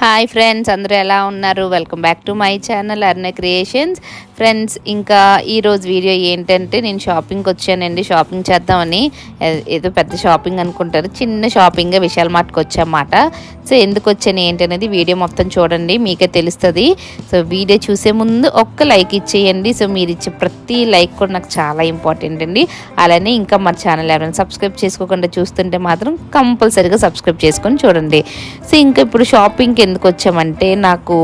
Hi friends అందరూ ఎలా ఉన్నారు? Welcome back to my channel Arna Creations friends ఇంకా ఈరోజు వీడియో ఏంటంటే నేను షాపింగ్కి వచ్చానండి. షాపింగ్ చేద్దామని. ఏదో పెద్ద షాపింగ్ అనుకుంటారు. చిన్న షాపింగ్గా విశాల్ మార్ట్కి వచ్చామాట. సో ఎందుకు వచ్చాను ఏంటనేది వీడియో మొత్తం చూడండి. మీకే తెలుస్తుంది. సో వీడియో చూసే ముందు ఒక్క లైక్ ఇచ్చేయండి. సో మీరు ఇచ్చే ప్రతి లైక్ కూడా నాకు చాలా ఇంపార్టెంట్ అండి. అలానే ఇంకా మా ఛానల్ ఎవరైనా సబ్స్క్రైబ్ చేసుకోకుండా చూస్తుంటే మాత్రం కంపల్సరీగా సబ్స్క్రైబ్ చేసుకొని చూడండి. సో ఇంకా ఇప్పుడు షాపింగ్కి ఎందుకు వచ్చామంటే నాకు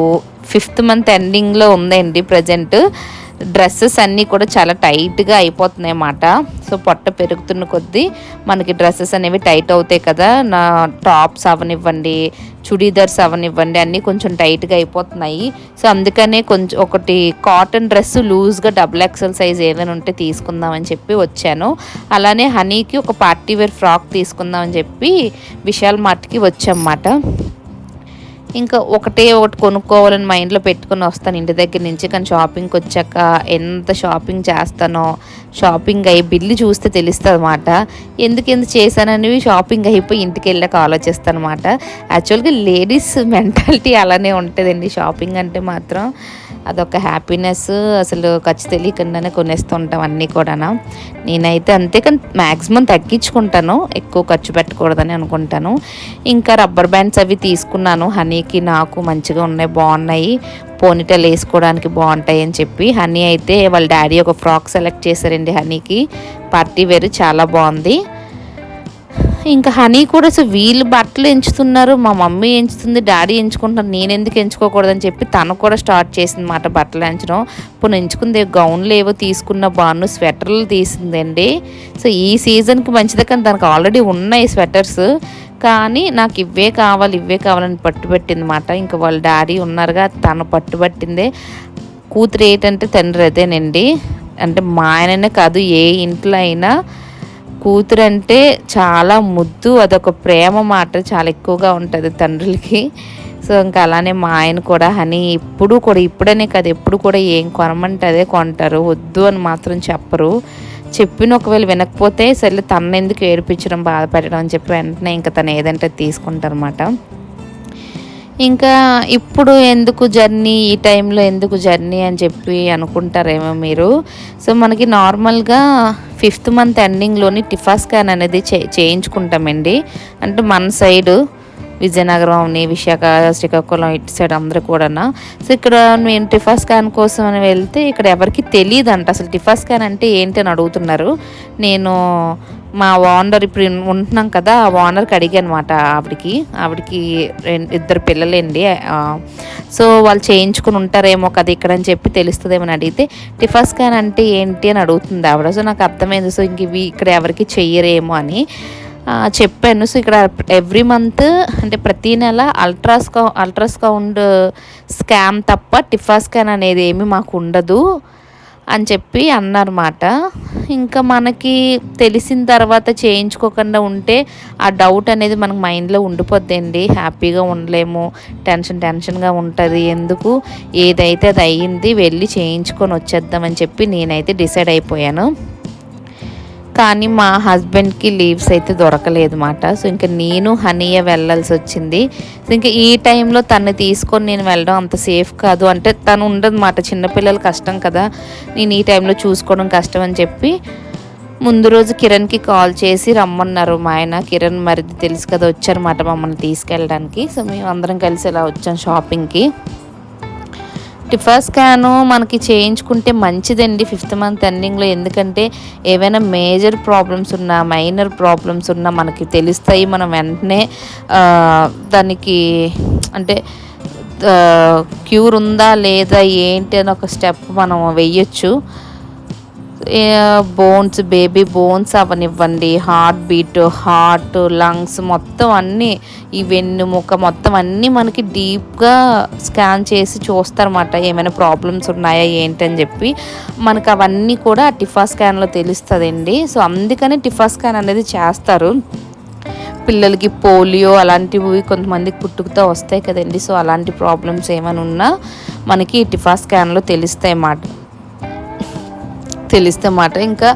ఫిఫ్త్ మంత్ ఎండింగ్లో ఉందండి ప్రజెంట్. డ్రెస్సెస్ అన్నీ కూడా చాలా టైట్గా అయిపోతున్నాయి అన్నమాట. సో పొట్ట పెరుగుతున్న కొద్దీ మనకి డ్రెస్సెస్ అనేవి టైట్ అవుతాయి కదా. నా టాప్స్ అవనివ్వండి చుడీదర్స్ అవనివ్వండి అన్నీ కొంచెం టైట్గా అయిపోతున్నాయి. సో అందుకనే కొంచెం ఒకటి కాటన్ డ్రెస్ లూజ్గా డబుల్ ఎక్సెల్ సైజ్ ఏదైనా ఉంటే తీసుకుందామని చెప్పి వచ్చాను. అలానే హనీకి ఒక పార్టీ వేర్ ఫ్రాక్ తీసుకుందామని చెప్పి విశాల్ మార్ట్కి వచ్చామన్నమాట. ఇంకా ఒకటే ఒకటి కొనుక్కోవాలని మైండ్లో పెట్టుకొని వస్తాను ఇంటి దగ్గర నుంచి. కానీ షాపింగ్కి వచ్చాక ఎంత షాపింగ్ చేస్తానో షాపింగ్ అయ్యి బిల్లు చూస్తే తెలుస్తుంది అనమాట ఎందుకు ఎందుకు చేశాననేవి షాపింగ్ అయిపోయి ఇంటికి వెళ్ళాక ఆలోచిస్తాను అనమాట యాక్చువల్గా లేడీస్ మెంటాలిటీ అలానే ఉంటుందండి. షాపింగ్ అంటే మాత్రం అదొక హ్యాపీనెస్. అసలు ఖర్చు తెలియకుండానే కొనేస్తుంటాం అన్నీ కూడా నేనైతే అంతే కానీ మ్యాక్సిమం తగ్గించుకుంటాను. ఎక్కువ ఖర్చు పెట్టకూడదని అనుకుంటాను. ఇంకా రబ్బర్ బ్యాండ్స్ అవి తీసుకున్నాను. హనీ హనీకి నాకు మంచిగా ఉన్నాయి బాగున్నాయి పోనీటెల్ వేసుకోవడానికి బాగుంటాయి అని చెప్పి. హనీ అయితే వాళ్ళ డాడీ ఒక ఫ్రాక్ సెలెక్ట్ చేశారండి హనీకి. పార్టీ వేర్ చాలా బాగుంది. ఇంకా హనీ కూడా సో వీళ్ళు బట్టలు ఎంచుతున్నారు మా మమ్మీ ఎంచుతుంది డాడీ ఎంచుకుంటున్నారు నేను ఎందుకు ఎంచుకోకూడదని చెప్పి తను కూడా స్టార్ట్ చేసింది మాట బట్టలు ఎంచడం. ఇప్పుడు ఎంచుకుంది గౌన్లు ఏవో తీసుకున్న బాను స్వెటర్లు తీసిందండి. సో ఈ సీజన్కి మంచిదే కానీ దానికి ఆల్రెడీ ఉన్నాయి స్వెటర్స్. కానీ నాకు ఇవే కావాలి ఇవే కావాలని పట్టుబట్టింది మాట. ఇంకా వాళ్ళ డాడీ ఉన్నారుగా తను పట్టుబట్టిందే. కూతురు ఏంటంటే తండ్రి అదేనండి. అంటే మా ఆయననే కాదు ఏ ఇంట్లో అయినా కూతురు అంటే చాలా ముద్దు అదొక ప్రేమ మాట చాలా ఎక్కువగా ఉంటుంది తండ్రులకి. సో ఇంకా అలానే మా ఆయన కూడా హనీ ఇప్పుడు కూడా ఇప్పుడనే కాదు ఎప్పుడు కూడా ఏం కొనమంటే అదే కొంటారు వద్దు అని మాత్రం చెప్పరు. చెప్పిన ఒకవేళ వినకపోతే సరే తన ఎందుకు ఏడిపించడం బాధపడడం అని చెప్పి వెంటనే ఇంకా తను ఏదంటే తీసుకుంటారన్నమాట. ఇంకా ఇప్పుడు ఎందుకు జర్నీ ఈ టైంలో ఎందుకు జర్నీ అని చెప్పి అనుకుంటారేమో మీరు. సో మనకి నార్మల్గా ఫిఫ్త్ మంత్ ఎండింగ్లోని టిఫా స్కాన్ అనేది చే చేయించుకుంటామండి. అంటే మన సైడు విజయనగరం విశాఖ శ్రీకాకుళం ఇటు సైడ్ అందరూ కూడా సో ఇక్కడ నేను టిఫా స్కాన్ కోసం అని వెళ్తే ఇక్కడ ఎవరికి అంట అసలు టిఫా స్కాన్ అంటే ఏంటి అని అడుగుతున్నారు. నేను మా ఓనర్ ఇప్పుడు ఉంటున్నాం కదా ఆ ఓనర్కి అడిగాను అనమాట ఆవిడకి ఆవిడకి ఇద్దరు పిల్లలండి. సో వాళ్ళు చేయించుకుని ఉంటారేమో కదా ఇక్కడ అని చెప్పి తెలుస్తుందేమో అని అడిగితే టిఫా స్కాన్ అంటే ఏంటి అని అడుగుతుంది ఆవిడ. సో నాకు అర్థమైంది. సో ఇంక ఇవి ఇక్కడ ఎవరికి చెయ్యరేమో అని. చెప్పాను. సో ఇక్కడ ఎవ్రీ మంత్ అంటే ప్రతి నెల అల్ట్రాస్కౌ అల్ట్రాస్కౌండ్ స్కామ్ తప్ప టిఫా స్కాన్ అనేది ఏమి మాకు ఉండదు అని చెప్పి అన్నారన్నమాట. ఇంకా మనకి తెలిసిన తర్వాత చేయించుకోకుండా ఉంటే ఆ డౌట్ అనేది మనకు మైండ్లో ఉండిపోద్దండి. హ్యాపీగా ఉండలేము టెన్షన్ టెన్షన్గా ఉంటుంది. ఎందుకు? ఏదైతే అది అయ్యింది వెళ్ళి చేయించుకొని వచ్చేద్దామని చెప్పి నేనైతే డిసైడ్ అయిపోయాను. కానీ మా హస్బెండ్కి లీవ్స్ అయితే దొరకలేదు మాట. సో ఇంకా నేను హనీయ వెళ్ళాల్సి వచ్చింది. సో ఇంకా ఈ టైంలో తను తీసుకొని నేను వెళ్ళడం అంత సేఫ్ కాదు. అంటే తను ఉండదు మాట. చిన్నపిల్లలు కష్టం కదా. నేను ఈ టైంలో చూసుకోవడం కష్టం అని చెప్పి ముందు రోజు కిరణ్కి కాల్ చేసి రమ్మన్నారు మా ఆయన. కిరణ్ మరిది తెలుసు కదా వచ్చారన్నమాట మమ్మల్ని తీసుకెళ్ళడానికి. సో మేము అందరం కలిసి ఇలా వచ్చాం షాపింగ్కి. టిఫా స్కాను మనకి చేయించుకుంటే మంచిదండి. ఫిఫ్త్ మంత్ ఎండింగ్లో ఎందుకంటే ఏవైనా మేజర్ ప్రాబ్లమ్స్ ఉన్నా మైనర్ ప్రాబ్లమ్స్ ఉన్నా మనకి తెలుస్తాయి. మనం వెంటనే దానికి అంటే క్యూర్ ఉందా లేదా ఏంటి అని ఒక స్టెప్ మనం వెయ్యొచ్చు. బోన్స్ బేబీ బోన్స్ అవనివ్వండి. హార్ట్ బీట్ హార్ట్ లంగ్స్ మొత్తం అన్నీ ఈ వెన్నుముక మొత్తం అన్నీ మనకి డీప్గా స్కాన్ చేసి చూస్తారన్నమాట. ఏమైనా ప్రాబ్లమ్స్ ఉన్నాయా ఏంటని చెప్పి. మనకు అవన్నీ కూడా టిఫా స్కాన్లో తెలుస్తుందండి. సో అందుకని టిఫా స్కాన్ అనేది చేస్తారు. పిల్లలకి పోలియో అలాంటివి కొంతమందికి పుట్టుకతో వస్తాయి కదండి. సో అలాంటి ప్రాబ్లమ్స్ ఏమైనా ఉన్నా మనకి టిఫా స్కాన్లో తెలుస్తాయి అన్నమాట తెలిస్తే మాట ఇంకా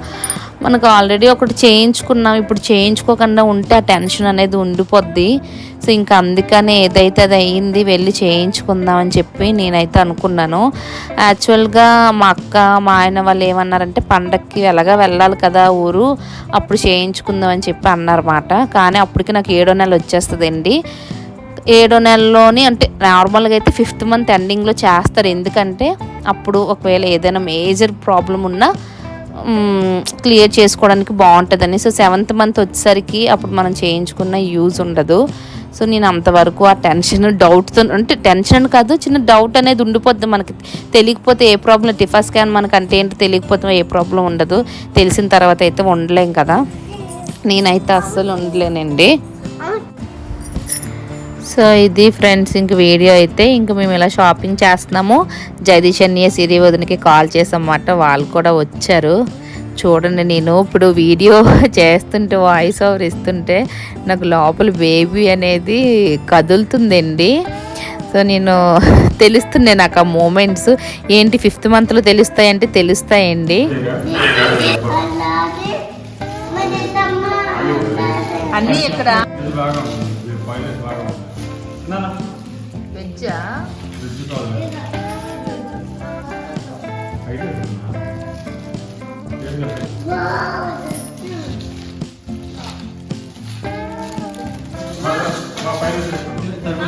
మనకు ఆల్రెడీ ఒకటి చేయించుకున్నాం ఇప్పుడు చేయించుకోకుండా ఉంటే ఆ టెన్షన్ అనేది ఉండిపోద్ది. సో ఇంకా అందుకనే ఏదైతే అది అయ్యింది వెళ్ళి చేయించుకుందాం అని చెప్పి నేనైతే అనుకున్నాను. యాక్చువల్గా మా అక్క మా ఆయన వాళ్ళు ఏమన్నారంటే పండక్కి ఎలాగా వెళ్ళాలి కదా ఊరు అప్పుడు చేయించుకుందాం అని చెప్పి అన్నారన్నమాట. కానీ అప్పటికి నాకు ఏడో నెలలు వచ్చేస్తుందండి. ఏడో నెలలోని అంటే నార్మల్గా అయితే ఫిఫ్త్ మంత్ ఎండింగ్లో చేస్తారు. ఎందుకంటే అప్పుడు ఒకవేళ ఏదైనా మేజర్ ప్రాబ్లం ఉన్నా క్లియర్ చేసుకోవడానికి బాగుంటుందని. సో సెవెంత్ మంత్ వచ్చేసరికి అప్పుడు మనం చేయించుకున్న యూజ్ ఉండదు. సో నేను అంతవరకు ఆ టెన్షన్ డౌట్తో అంటే టెన్షన్ కాదు చిన్న డౌట్ అనేది ఉండిపోద్ది మనకి. తెలియకపోతే ఏ ప్రాబ్లం టిఫా స్కాన్ మనకు అంటే ఏంటో తెలియకపోతే ఏ ప్రాబ్లం ఉండదు. తెలిసిన తర్వాత అయితే ఉండలేం కదా. నేనైతే అస్సలు ఉండలేనండి. సో ఇది ఫ్రెండ్స్ ఇంక వీడియో అయితే ఇంక మేము ఇలా షాపింగ్ చేస్తున్నాము. జగదీష్ అన్నయ్య సిరి వదినకి కాల్ చేసామన్నమాట వాళ్ళు కూడా వచ్చారు. చూడండి నేను ఇప్పుడు వీడియో చేస్తుంటే వాయిస్ ఓవర్ ఇస్తుంటే నాకు లోపల బేబీ అనేది కదులుతుందండి. సో నేను తెలుస్తుండే నాకు ఆ మూమెంట్స్ ఏంటి ఫిఫ్త్ మంత్లో తెలుస్తాయంటే తెలుస్తాయండి. అన్నీ ఇక్కడ. ఇది బాగా ఉంది ఇది పైన బాగా ఉంది నాన్న వెజ్జా వెజ్ కావాలి అయితే ఏం చేస్తాయి మా పైన తీసుకుంటాం.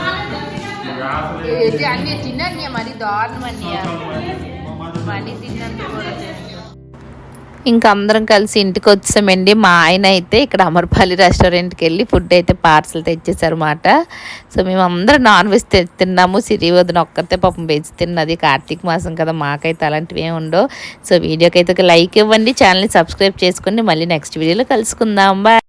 మాకు ఆశలు ఏం ఏంటి అన్నీ తిన్నాను మరి దారుణం అన్నయ్య మా మాట మనీ తిన్నంత కూడా ఇంకా అందరం కలిసి ఇంటికి వచ్చామండి. మా ఆయన అయితే ఇక్కడ అమర్పాలి రెస్టారెంట్కి వెళ్ళి ఫుడ్ అయితే పార్సల్ తెచ్చేసారన్నమాట సో మేము అందరం నాన్ వెజ్ తిన్నాము. సిరి వదిన ఒక్కరితే పాపం వెజ్ తిన్నది. కార్తీక మాసం కదా మాకైతే అలాంటివి ఏమి ఉండవు. సో వీడియోకి అయితే ఒక లైక్ ఇవ్వండి. ఛానల్ని సబ్స్క్రైబ్ చేసుకోండి మళ్ళీ నెక్స్ట్ వీడియోలో కలుసుకుందాం. బాయ్.